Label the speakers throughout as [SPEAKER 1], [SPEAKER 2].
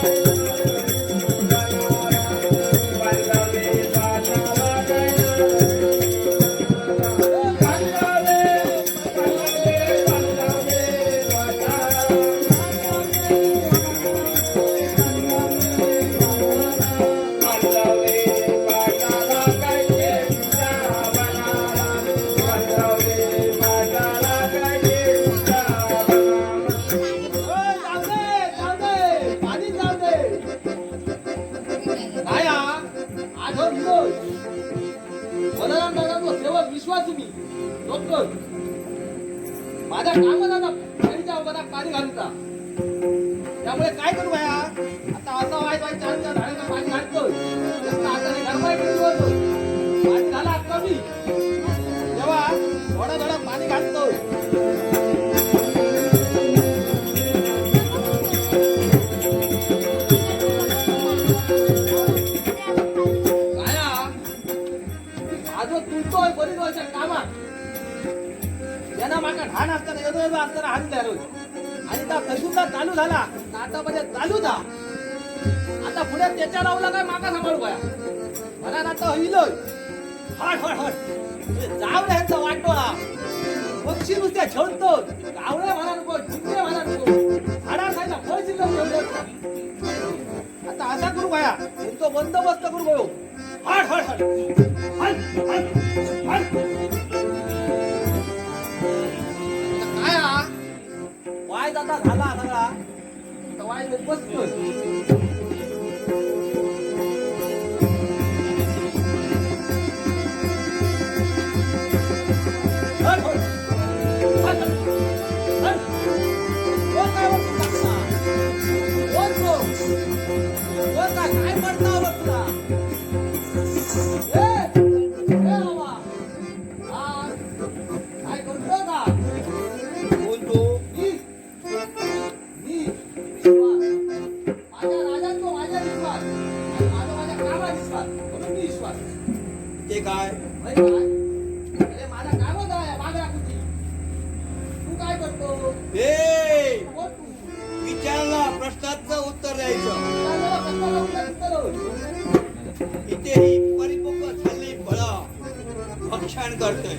[SPEAKER 1] Thank you. करतोय माझा काम दादा घरी जाऊ बघा पाणी घालता त्यामुळे काय करू बाया? आता असं लहान असताना येतो येतो असताना हात द्या रोज आणि त्या फसुंदा चालू झाला नाटामध्ये चालू दा आता पुढे त्याच्या राहूला काय मागा सांभाळू काय मला आता होईलोय हट हट हट जाऊ रे ह्यांचा वाटोळा. पक्षी नुसत्या छळतो गावळे म्हणा नको चिंगड्या म्हणा नको. झाडा खायला फळ शिल्लक ठेवू आता असा करू बाया. तो बंदोबस्त करू गयो हट हट हट हट हट हट झाला सगळा आता वाय बसतोय ते काय?
[SPEAKER 2] तू
[SPEAKER 1] करतो?
[SPEAKER 2] विचारला प्रश्नाचं उत्तर द्यायचं. इथे ही परिपक्व झालेली फळं. भक्षण करतोय?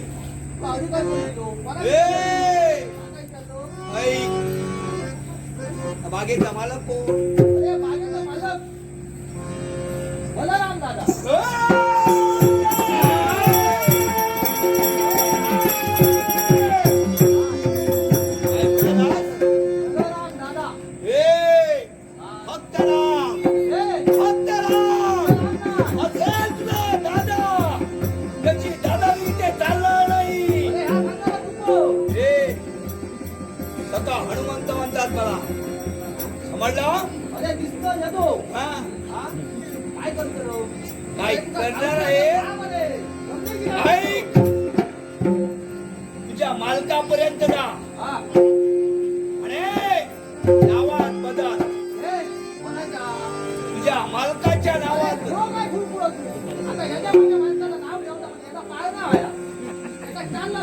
[SPEAKER 2] ऐक. बागेचा मालक कोण?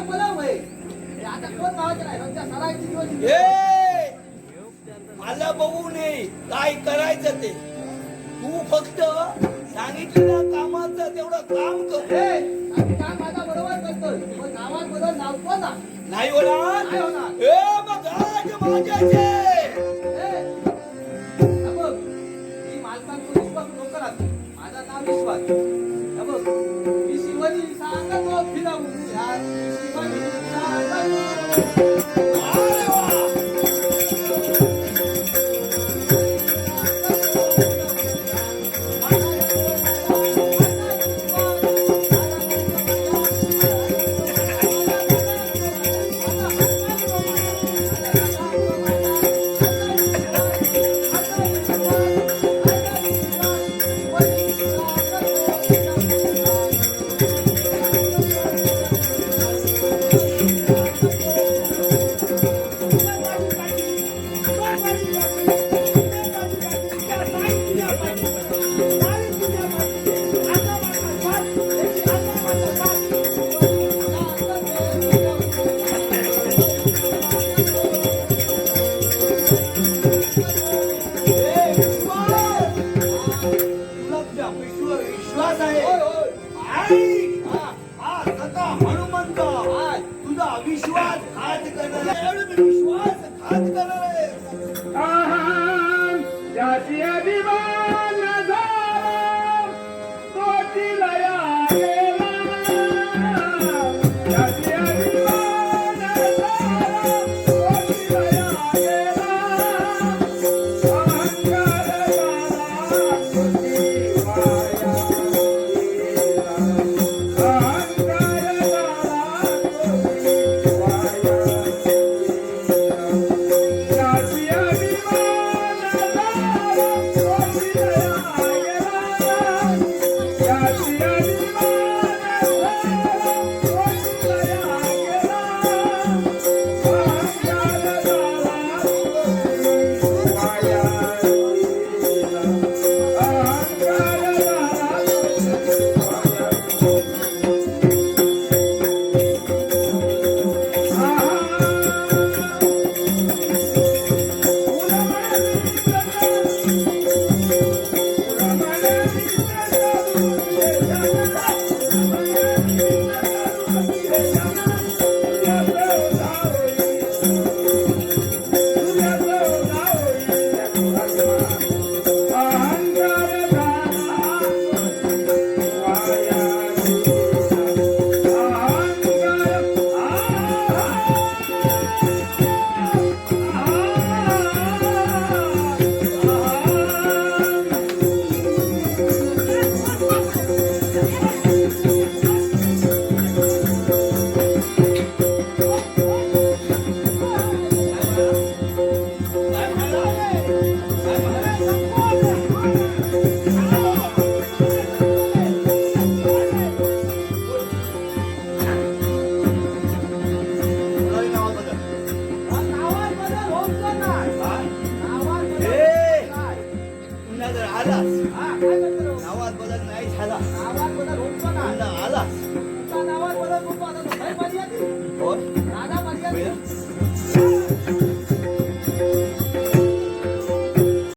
[SPEAKER 1] बलव आहे. हे आता कोण नावाचं नाही. ह्यांच्या सराईची दिवस येईल.
[SPEAKER 2] ए मला बघू नये काय करायचं ते तू फक्त सांगितलेल्या कामाचं तेवढं काम कर
[SPEAKER 1] काम माझा बरोबर करतोय. पण नावात बदल नावतो ना.
[SPEAKER 2] नाही होणार
[SPEAKER 1] नाही होणार.
[SPEAKER 2] ए मग आज माझ्याचे
[SPEAKER 3] विश्वासघात करणार. आहे विश्वासघात करणार. आहे महिना जर आलास नावात बदल नाही झाला आलास
[SPEAKER 1] नावात बदल हो?